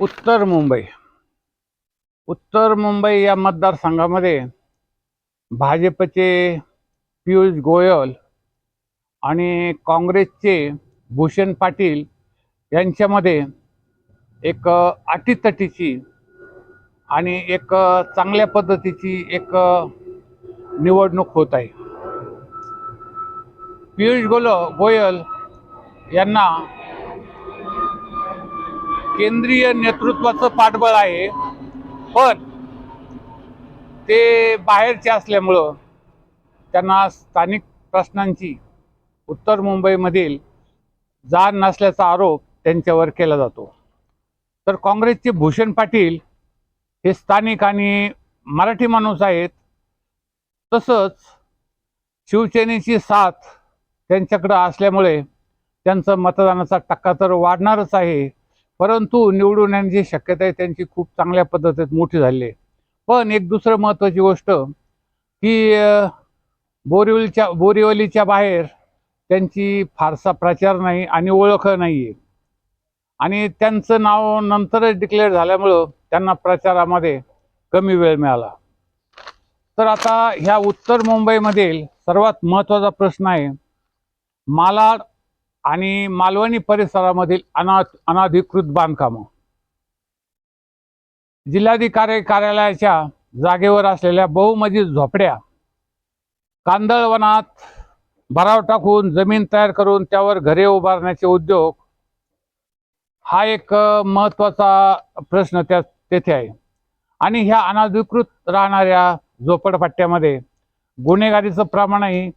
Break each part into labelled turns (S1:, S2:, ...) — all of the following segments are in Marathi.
S1: उत्तर मुंबई. उत्तर मुंबई या मतदारसंघामध्ये भाजपचे पियुष गोयल आणि काँग्रेसचे भूषण पाटील यांच्यामध्ये एक अटीतटीची आणि एक चांगल्या पद्धतीची एक निवडणूक होत आहे. पियुष गोल गोयल यांना केंद्रीय नेतृत्वाचं पाठबळ आहे. पण ते बाहेरचे असल्यामुळं त्यांना स्थानिक प्रश्नांची उत्तर मुंबईमधील जाण नसल्याचा आरोप त्यांच्यावर केला जातो. तर काँग्रेसचे भूषण पाटील हे स्थानिक आणि मराठी माणूस आहेत. तसंच शिवसेनेची साथ त्यांच्याकडं असल्यामुळे त्यांचं मतदानाचा टक्का तर वाढणारच आहे. परंतु निवडून येण्याची शक्यता आहे त्यांची खूप चांगल्या पद्धतीत मोठी झाली आहे. पण एक दुसरं महत्त्वाची गोष्ट की अ, बोरिवलीच्या बोरिवलीच्या बाहेर त्यांची फारसा प्रचार नाही आणि ओळख नाही आहे आणि त्यांचं नाव नंतरच डिक्लेअर झाल्यामुळं त्यांना प्रचारामध्ये कमी वेळ मिळाला. तर आता ह्या उत्तर मुंबईमधील सर्वात महत्त्वाचा प्रश्न आहे मालाड आणि मालवणी परिसरामधील अना अनाधिकृत बांधकामं. जिल्हाधिकारी कार्यालयाच्या जागेवर असलेल्या बहुमजली झोपड्या कांदळवनात भराव टाकून जमीन तयार करून त्यावर घरे उभारण्याचे उद्योग हा एक महत्त्वाचा प्रश्न त्या तेथे आहे. आणि ह्या अनाधिकृत राहणाऱ्या झोपडपट्ट्यामध्ये गुन्हेगारीचं प्रमाणही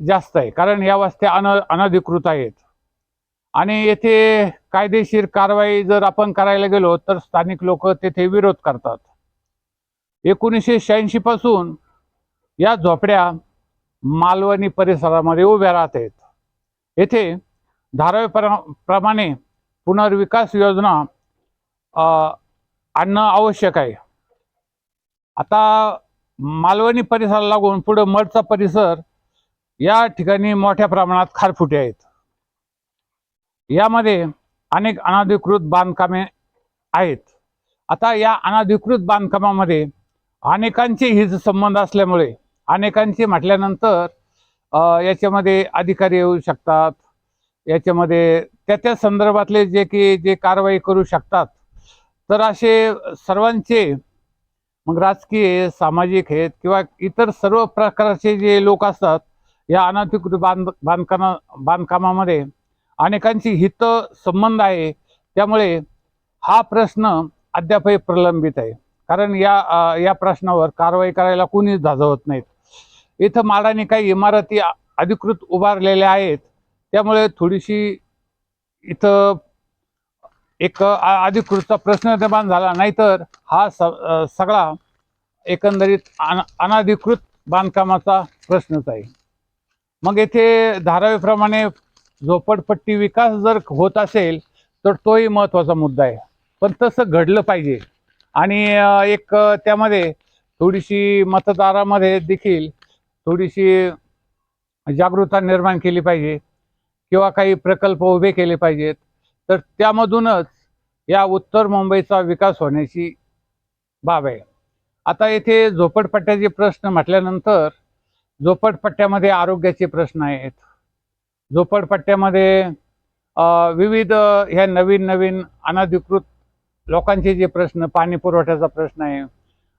S1: जास्त आहे. कारण या वस्त्या अन अनधिकृत आहेत. आणि येथे कायदेशीर कारवाई जर आपण करायला गेलो तर स्थानिक लोक तेथे विरोध करतात. एकोणीसशे शहाऐंशी पासून या झोपड्या मालवणी परिसरामध्ये उभ्या राहत आहेत. येथे धारावी प्रमाणे पुनर्विकास योजना आणणं आवश्यक आहे. आता मालवणी परिसराला लागून पुढं मठचा परिसर या ठिकाणी मोठ्या प्रमाणात खारफुटे आहेत. यामध्ये अनेक अनधिकृत बांधकामे आहेत. आता या अनधिकृत बांधकामामध्ये अनेकांचे हिज संबंध असल्यामुळे अनेकांचे म्हटल्यानंतर याच्यामध्ये अधिकारी येऊ शकतात. याच्यामध्ये त्या त्या संदर्भातले जे की जे कारवाई करू शकतात. तर असे सर्वांचे मग राजकीय सामाजिक आहेत किंवा इतर सर्व प्रकारचे जे लोक असतात या अनधिकृत बांध बांधकामा बांधकामामध्ये अनेकांची हित संबंध आहे. त्यामुळे हा प्रश्न अद्यापही प्रलंबित आहे. कारण या या प्रश्नावर कारवाई करायला कोणीच धाजवत नाहीत. इथं माडाने काही इमारती अधिकृत उभारलेल्या आहेत. त्यामुळे थोडीशी इथं एक अधिकृतचा प्रश्न निर्माण झाला. नाहीतर हा स सगळा एकंदरीत अन अनाधिकृत बांधकामाचा प्रश्नच आहे. मग येथे धारावीप्रमाणे झोपडपट्टी विकास जर होत असेल तर तोही महत्त्वाचा मुद्दा आहे. पण तसं घडलं पाहिजे. आणि एक त्यामध्ये थोडीशी मतदारामध्ये देखील थोडीशी जागरूकता निर्माण केली पाहिजे किंवा काही प्रकल्प उभे केले पाहिजेत. तर त्यामधूनच या उत्तर मुंबईचा विकास होण्याची बाब आहे. आता येथे झोपडपट्ट्याचे प्रश्न म्हटल्यानंतर झोपडपट्ट्यामध्ये आरोग्याचे प्रश्न आहेत. झोपडपट्ट्यामध्ये विविध ह्या नवीन नवीन अनधिकृत लोकांचे जे प्रश्न पाणी पुरवठ्याचा प्रश्न आहे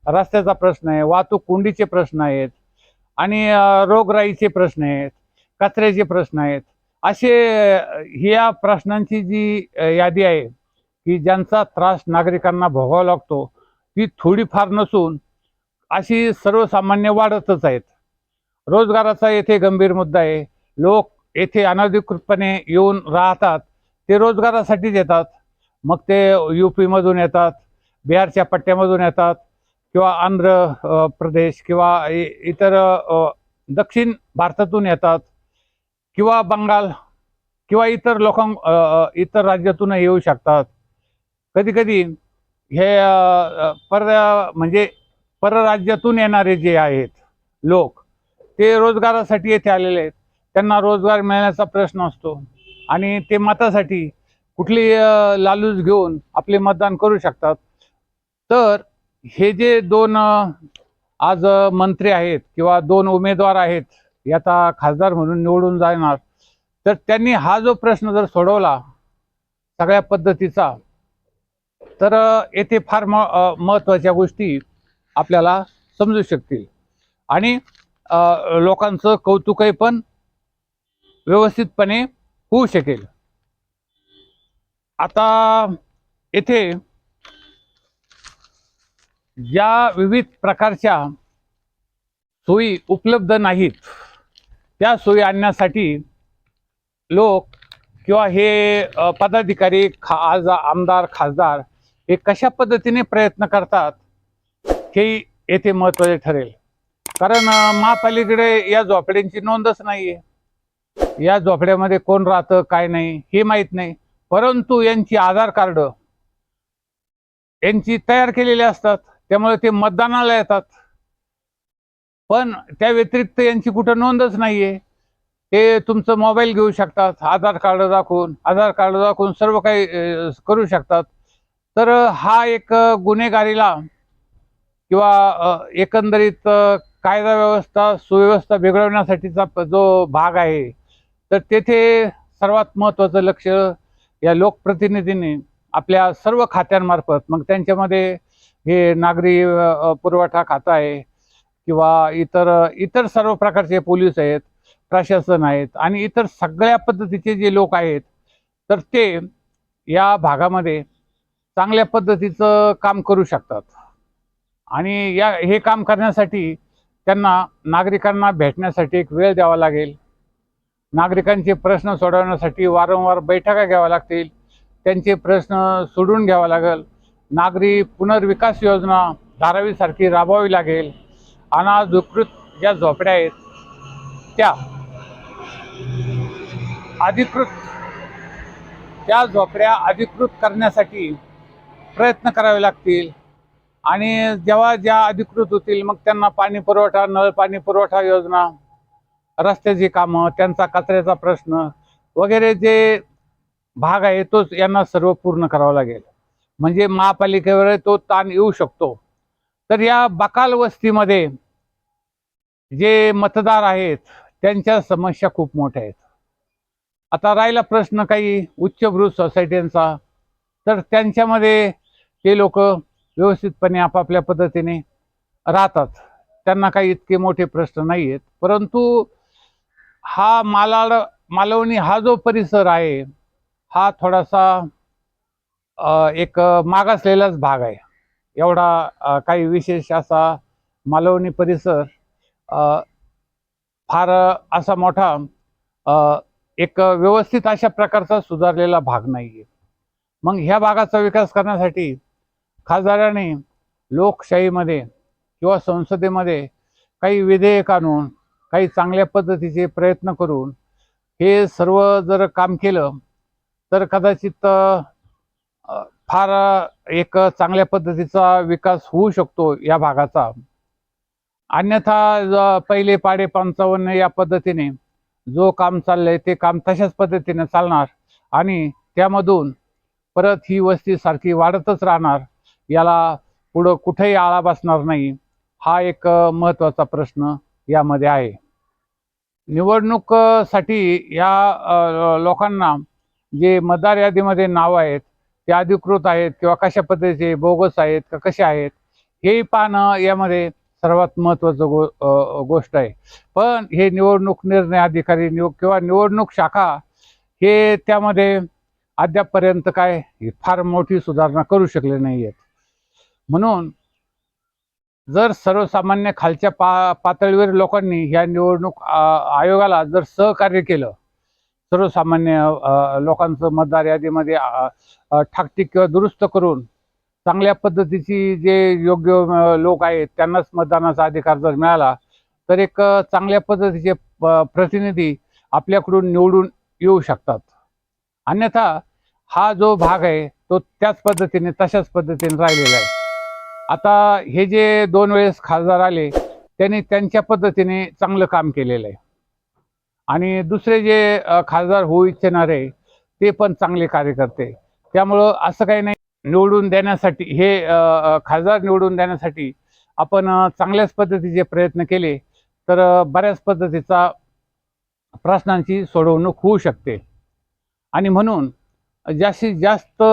S1: रस्त्याचा प्रश्न आहे वाहतूक कोंडीचे प्रश्न आहेत आणि रोगराईचे प्रश्न आहेत कचऱ्याचे प्रश्न आहेत. असे ह्या प्रश्नांची जी यादी आहे की ज्यांचा त्रास नागरिकांना भोगावा लागतो ती थोडीफार नसून अशी सर्वसामान्य वाढतच आहेत. रोजगाराचा येथे गंभीर मुद्दा आहे. लोक येथे अनधिकृतपणे येऊन राहतात. ते रोजगारासाठीच येतात मग ते यू पीमधून येतात बिहारच्या पट्ट्यामधून येतात किंवा आंध्र प्रदेश किंवा इतर दक्षिण भारतातून येतात किंवा बंगाल किंवा इतर लोकां इतर राज्यातूनही येऊ शकतात. कधीकधी हे पर म्हणजे परराज्यातून येणारे जे आहेत लोक ते रोजगारासाठी येथे आलेले आहेत. त्यांना रोजगार मिळण्याचा प्रश्न असतो. आणि ते मतासाठी कुठली लालूच घेऊन आपले मतदान करू शकतात. तर हे जे दोन आज मंत्री आहेत किंवा दोन उमेदवार आहेत याचा खासदार म्हणून निवडून जाणार. तर त्यांनी हा जो प्रश्न जर सोडवला सगळ्या पद्धतीचा तर येथे फार म महत्त्वाच्या गोष्टी आपल्याला समजू शकतील. आणि लोकांचं कौतुकही पण व्यवस्थितपणे होऊ शकेल. आता येथे ज्या विविध प्रकारच्या सोयी उपलब्ध नाहीत त्या सोयी आणण्यासाठी लोक किंवा हे पदाधिकारी खा आज आमदार खासदार हे कशा पद्धतीने प्रयत्न करतात हे येथे महत्त्वाचे ठरेल. कारण महापालिकेकडे या झोपड्यांची नोंदच नाहीये. या झोपड्यामध्ये कोण राहतं काय नाही हे माहीत नाही. परंतु यांची आधार कार्ड यांची तयार केलेली असतात. त्यामुळे ते मतदानाला येतात. पण त्या व्यतिरिक्त यांची कुठं नोंदच नाहीये. ते तुमचं मोबाईल घेऊ शकतात आधार कार्ड दाखवून आधार कार्ड दाखवून सर्व काही करू शकतात. तर हा एक गुन्हेगारीला किंवा एकंदरीत कायदा व्यवस्था सुव्यवस्था बिघडवण्यासाठीचा प- जो भाग आहे तर तेथे सर्वात महत्त्वाचं लक्ष या लोकप्रतिनिधींनी आपल्या सर्व खात्यांमार्फत मग त्यांच्यामध्ये हे नागरी पुरवठा खातं आहे किंवा इतर इतर सर्व प्रकारचे पोलीस आहेत प्रशासन आहेत आणि इतर सगळ्या पद्धतीचे जे लोक आहेत तर ते या भागामध्ये चांगल्या पद्धतीचं काम करू शकतात. आणि या हे काम करण्यासाठी त्यांना नागरिकांना भेटण्यासाठी एक वेळ द्यावा लागेल. नागरिकांचे प्रश्न सोडवण्यासाठी वारंवार बैठका घ्याव्या लागतील. त्यांचे प्रश्न सोडून घ्यावा लागेल. नागरी पुनर्विकास योजना धारावीसारखी राबवावी लागेल. अनाधिकृत ज्या झोपड्या आहेत त्या अधिकृत त्या झोपड्या अधिकृत करण्यासाठी प्रयत्न करावे लागतील. आणि जेव्हा ज्या अधिकृत होतील मग त्यांना पाणी पुरवठा नळ पाणी पुरवठा योजना रस्त्याची कामं त्यांचा कचऱ्याचा प्रश्न वगैरे जे भाग आहे तोच यांना सर्व पूर्ण करावा लागेल. म्हणजे महापालिकेवर तो ताण येऊ शकतो. तर या बकाल वस्तीमध्ये जे मतदार आहेत त्यांच्या समस्या खूप मोठ्या आहेत. आता राहिला प्रश्न काही उच्चभ्रू सोसायट्यांचा. तर त्यांच्यामध्ये ते लोक व्यवस्थितपणे आपापल्या पद्धतीने राहतात. त्यांना काही इतके मोठे प्रश्न नाही आहेत परंतु हा मालाड मालवणी हा जो परिसर आहे हा थोडासा एक मागासलेलाच भाग आहे. एवढा काही विशेष असा मालवणी परिसर फार असा मोठा एक व्यवस्थित अशा प्रकारचा सुधारलेला भाग नाही आहे मग ह्या भागाचा विकास करण्यासाठी खासदाराने लोकशाहीमध्ये किंवा संसदेमध्ये काही विधेयक आणून काही चांगल्या पद्धतीचे प्रयत्न करून हे सर्व जर काम केलं तर कदाचित फार एक चांगल्या पद्धतीचा विकास होऊ शकतो या भागाचा. अन्यथा पहिले पाडे पंचावन्न या पद्धतीने जो काम चाललंय ते काम तशाच पद्धतीने चालणार आणि त्यामधून परत ही वस्ती सारखी वाढतच राहणार. याला पुढं कुठेही आळा बसणार नाही. हा एक महत्त्वाचा प्रश्न यामध्ये आहे. निवडणूकसाठी या लोकांना जे मतदार यादीमध्ये नाव आहेत ते अधिकृत आहेत किंवा कशा पद्धतीचे बोगस आहेत का कसे आहेत हे पाहणं यामध्ये सर्वात महत्त्वाचं गो गोष्ट आहे. पण हे निवडणूक निर्णय अधिकारी निव किंवा निवडणूक शाखा हे त्यामध्ये अद्यापपर्यंत काय ही फार मोठी सुधारणा करू शकले नाही आहेत म्हणून जर सर्वसामान्य खालच्या पा पातळीवर लोकांनी ह्या निवडणूक आयोगाला जर सहकार्य केलं सर्वसामान्य लोकांचं मतदार यादीमध्ये ठाकटीक किंवा दुरुस्त करून चांगल्या पद्धतीची जे योग्य लोक आहेत त्यांनाच मतदानाचा अधिकार जर मिळाला तर एक चांगल्या पद्धतीचे प्रतिनिधी आपल्याकडून निवडून येऊ शकतात. अन्यथा हा जो भाग आहे तो त्याच पद्धतीने तशाच पद्धतीने राहिलेला आहे. आता हे जे दोन वेळेस खासदार आले त्यांनी त्यांच्या पद्धतीने चांगलं काम केलेलं आहे. आणि दुसरे जे खासदार होऊ इच्छिणारे ते पण चांगले कार्यकर्ते. त्यामुळं असं काही नाही निवडून देण्यासाठी हे खासदार निवडून देण्यासाठी आपण चांगल्याच पद्धतीचे प्रयत्न केले तर बऱ्याच पद्धतीचा प्रश्नांची सोडवणूक होऊ शकते. आणि म्हणून जास्तीत जास्त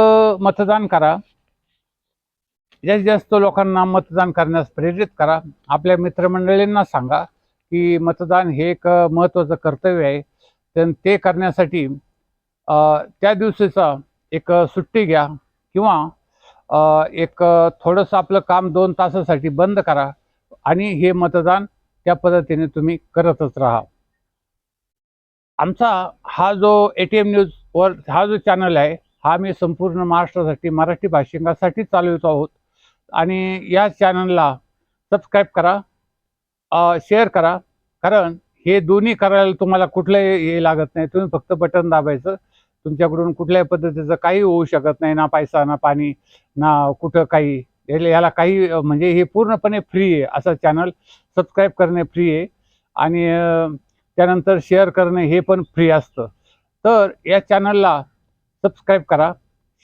S1: मतदान करा जास्तीत जास्त लोकांना मतदान करण्यास प्रेरित करा. आपल्या मित्रमंडळींना सांगा की मतदान हे एक महत्त्वाचं कर्तव्य आहे. तर ते करण्यासाठी त्या दिवशीचा एक सुट्टी घ्या किंवा एक थोडंसं आपलं काम दोन तासासाठी बंद करा आणि हे मतदान त्या पद्धतीने तुम्ही करतच राहा. आमचा हा जो ए टी एम न्यूजवर हा जो चॅनल आहे हा मी संपूर्ण महाराष्ट्रासाठी मराठी भाषिकांसाठी चालवतो आहोत. आणि या चॅनलला सबस्क्राईब करा शेअर करा कारण हे दोन्ही करायला तुम्हाला कुठलंही हे लागत नाही. तुम्ही फक्त बटन दाबायचं. तुमच्याकडून कुठल्याही पद्धतीचं काही होऊ शकत नाही. ना पैसा ना पाणी ना कुठं काही. याला याला काही म्हणजे हे पूर्णपणे फ्री आहे असं चॅनल सबस्क्राईब करणे फ्री आहे. आणि त्यानंतर शेअर करणे हे पण फ्री असतं. तर या चॅनलला सबस्क्राईब करा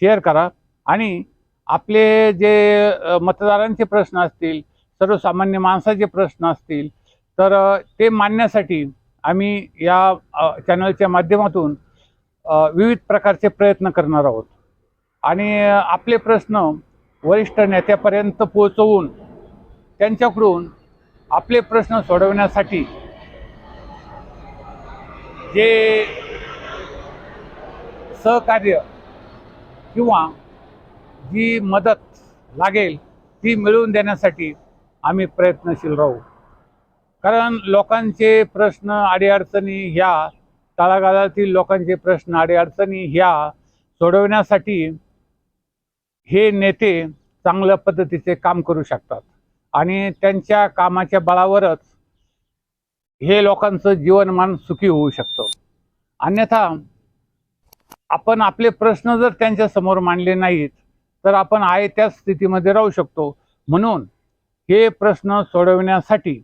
S1: शेअर करा आणि आपले जे मतदारांचे प्रश्न असतील सर्वसामान्य माणसाचे प्रश्न असतील तर ते मांडण्यासाठी आम्ही या चॅनलच्या माध्यमातून विविध प्रकारचे प्रयत्न करणार आहोत. आणि आपले प्रश्न वरिष्ठ नेत्यापर्यंत पोहोचवून त्यांच्याकडून आपले प्रश्न सोडवण्यासाठी जे सहकार्य किंवा जी मदत लागेल ती मिळवून देण्यासाठी आम्ही प्रयत्नशील राहू. कारण लोकांचे प्रश्न अडीअडचणी ह्या तळागाळातील लोकांचे प्रश्न अडीअडचणी ह्या सोडवण्यासाठी हे नेते चांगल्या पद्धतीचे काम करू शकतात. आणि त्यांच्या कामाच्या बळावरच हे लोकांचं जीवनमान सुखी होऊ शकतं. अन्यथा आपण आपले प्रश्न जर त्यांच्यासमोर मांडले नाहीत तर आपण आहे त्याच स्थितीमध्ये राहू शकतो. म्हणून हे प्रश्न सोडवण्यासाठी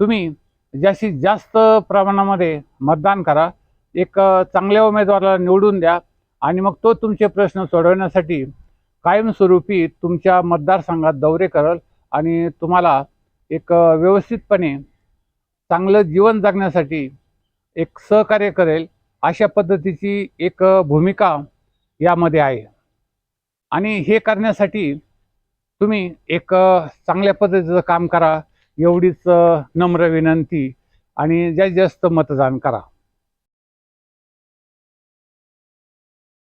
S1: तुम्ही जास्तीत जास्त प्रमाणामध्ये मतदान करा एक चांगल्या उमेदवाराला निवडून द्या आणि मग तो तुमचे प्रश्न सोडवण्यासाठी कायमस्वरूपी तुमच्या मतदारसंघात दौरे करल आणि तुम्हाला एक व्यवस्थितपणे चांगलं जीवन जगण्यासाठी एक सहकार्य करेल अशा पद्धतीची एक भूमिका यामध्ये आहे. आणि हे करण्यासाठी तुम्ही एक चांगल्या पद्धतीचं काम करा एवढीच नम्र विनंती आणि जास्तीत जास्त मतदान करा.